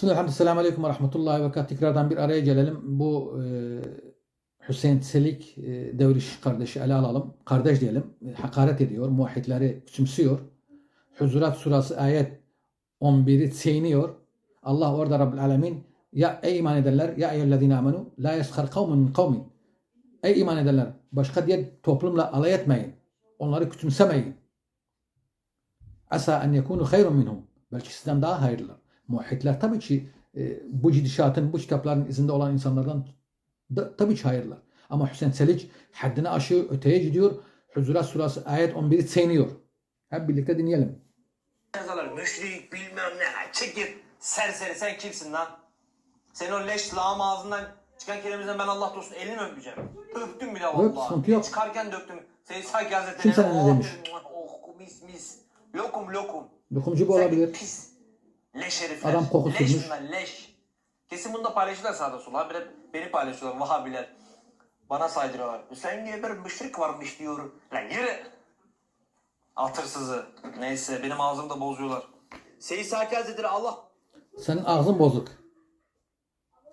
Bismillahirrahmanirrahim. Selamun Aleyküm ve Rahmetullahi ve. Tekrardan bir araya gelelim. Bu e, Hüseyin Selik e, Devriş kardeşi ele alalım. Kardeş diyelim. E, hakaret ediyor. Muahhidleri küçümsüyor. Huzurat surası ayet 11'i çiğniyor. Allah orada Rabbül Alemin ya ey iman edenler ya eyyühellezine amenu la yeshar kavmun min kavmin Ey iman edenler başka diğer toplumla alay etmeyin. Onları küçümsemeyin. Asa en yekunu hayrun minhum. Belki sizden daha hayırlılar. Muahhidler tabii ki e, bu gidişatın, bu kitapların izinde olan insanlardan da, tabii ki hayırlılar. Ama Hüseyin Selik haddini aşıyor, öteye gidiyor. Huzurat surası ayet 11'i çiğniyor. Hep birlikte dinleyelim. Yazarlar müşrik bilmem ne çekil serseri sen kimsin lan? Senin o leş lağım ağzından çıkan kelimemizden ben Allah dostum elini mi öpeceğim. Öptüm bile vallahi. sıkıntı yok. Çıkarken döktüm. Seni sanki hazretleri. Kim sana ne demiş? Oh mis mis. Lokum lokum. Lokumcu bu olabilir. Pis. Leş herifler. Adam koku Leş sürmüş. bunlar leş. Kesin bunu da paylaşırlar sağda sola. Bir de beni paylaşıyorlar Vahabiler. Bana saydırıyorlar. Sen diye bir müşrik varmış diyor. Lan yürü. Atırsızı. Neyse benim ağzımı da bozuyorlar. Seyit Saki Hazretleri Allah Senin ağzın bozuk.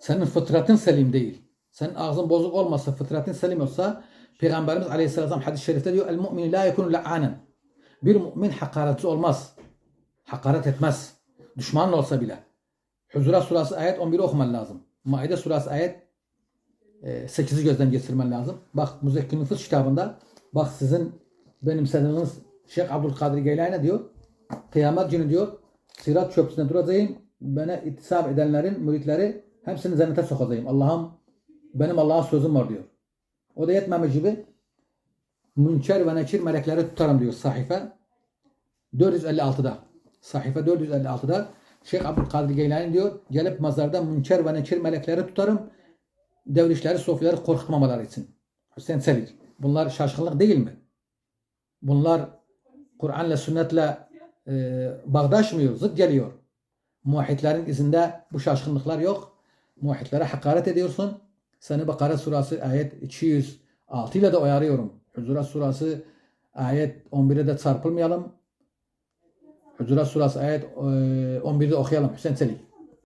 Senin fıtratın selim değil. Senin ağzın bozuk olmasa, fıtratın selim olsa Peygamberimiz Aleyhisselam hadis-i şerifte diyor el mu'minu la yekunu la'anen. Bir mümin hakaretçi olmaz. Hakaret etmez. Düşmanın olsa bile. Huzurat surası ayet 11'i okuman lazım. Maide surası ayet e, 8'i gözden geçirmen lazım. Bak Müzekkin Nüfus kitabında bak sizin benimsediğiniz Şeyh Abdülkadir Geylani diyor? Kıyamet günü diyor Sirat köprüsünde duracağım. Bana ittisap edenlerin müritleri hepsini cennete sokacağım. Allah'ım benim Allah'a sözüm var diyor. O da yetmemiş gibi münker ve nekir melekleri tutarım diyor sahife 456'da. Sahife 456'da Şeyh Abdülkadir Geylani diyor gelip mazarda münker ve nekir melekleri tutarım devrişleri sofyaları korkutmamaları için. Hüseyin Selik. Bunlar şaşkınlık değil mi? Bunlar Kur'an'la sünnetle e, bağdaşmıyor, zıt geliyor. Muahhidlerin izinde bu şaşkınlıklar yok. Muahhidlere hakaret ediyorsun. Seni Bakara surası ayet 206 ile de uyarıyorum. Huzurat surası ayet 11'e de çarpılmayalım. Huzurat surası ayet e, 11'de okuyalım Hüseyin Selik.